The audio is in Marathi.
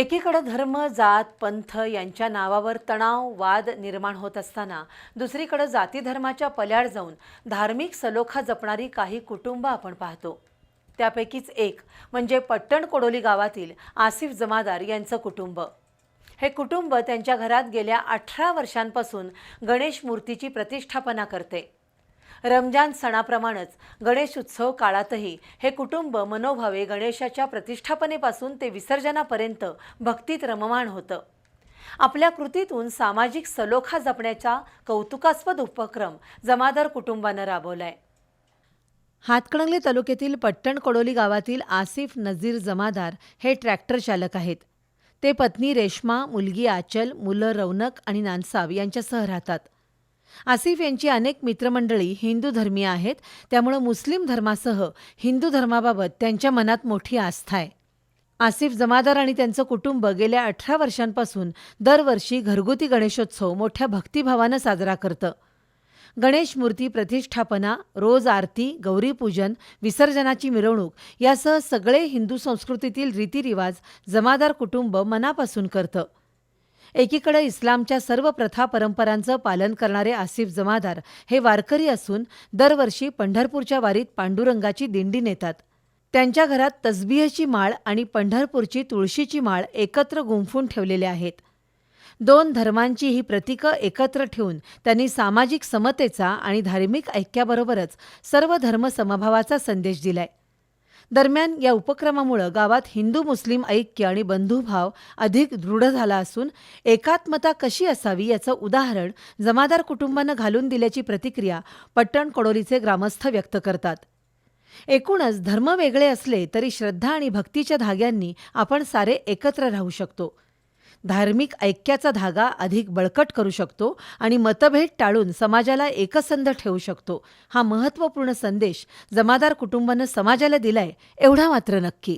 एकीकडं धर्म जात पंथ यांच्या नावावर तणाव वाद निर्माण होत असताना दुसरीकडं जाती धर्माच्या पल्याड जाऊन धार्मिक सलोखा जपणारी काही कुटुंब आपण पाहतो. त्यापैकीच एक म्हणजे पट्टण कोडोली गावातील आसिफ जमादार यांचं कुटुंब. हे कुटुंब त्यांच्या घरात गेल्या अठरा वर्षांपासून गणेश मूर्तीची प्रतिष्ठापना करते. रमजान सणाप्रमाणेच गणेश उत्सव काळातही हे कुटुंब मनोभावे गणेशाच्या प्रतिष्ठापनेपासून ते विसर्जनापर्यंत भक्तीत रममाण होतं. आपल्या कृतीतून सामाजिक सलोखा जपण्याचा कौतुकास्पद उपक्रम जमादार कुटुंबानं राबवलाय. हातकणंगले तालुक्यातील पट्टण कोडोली गावातील आसिफ नजीर जमादार हे ट्रॅक्टर चालक आहेत. ते पत्नी रेश्मा मुलगी आचल मुलं रौनक आणि नानसाव यांच्यासह राहतात. आसिफ यांची अनेक मित्रमंडळी हिंदू धर्मीय आहेत त्यामुळं मुस्लिम धर्मासह हिंदू धर्माबाबत त्यांच्या मनात मोठी आस्था आहे. आसिफ जमादार आणि त्यांचं कुटुंब गेल्या अठरा वर्षांपासून दरवर्षी घरगुती गणेशोत्सव मोठ्या भक्तिभावानं साजरा करतं. गणेश मूर्ती प्रतिष्ठापना रोज आरती गौरीपूजन विसर्जनाची मिरवणूक यासह सगळे हिंदू संस्कृतीतील रीतिरिवाज जमादार कुटुंब मनापासून करतं. एकीकडे इस्लामच्या सर्व प्रथा परंपरांचं पालन करणारे आसिफ जमादार हे वारकरी असून दरवर्षी पंढरपूरच्या वारीत पांडुरंगाची दिंडी नेतात. त्यांच्या घरात तसबिहची माळ आणि पंढरपूरची तुळशीची माळ एकत्र गुंफून ठेवलेल्या आहेत. दोन धर्मांची ही प्रतीकं एकत्र ठेवून त्यांनी सामाजिक समतेचा आणि धार्मिक ऐक्याबरोबरच सर्व धर्म समभावाचा संदेश दिलाय. दरम्यान या उपक्रमामुळं गावात हिंदू मुस्लिम ऐक्य आणि बंधुभाव अधिक दृढ झाला असून एकात्मता कशी असावी याचं उदाहरण जमादार कुटुंबानं घालून दिल्याची प्रतिक्रिया पट्टण कोडोलीचे ग्रामस्थ व्यक्त करतात. एकूणच धर्म वेगळे असले तरी श्रद्धा आणि भक्तीच्या धाग्यांनी आपण सारे एकत्र राहू शकतो. धार्मिक ऐक्याचा धागा अधिक बळकट करू शकतो आणि मतभेद टाळून समाजाला एकसंध ठेवू शकतो. हा महत्त्वपूर्ण संदेश जमादार कुटुंबानं समाजाला दिलाय एवढा मात्र नक्की.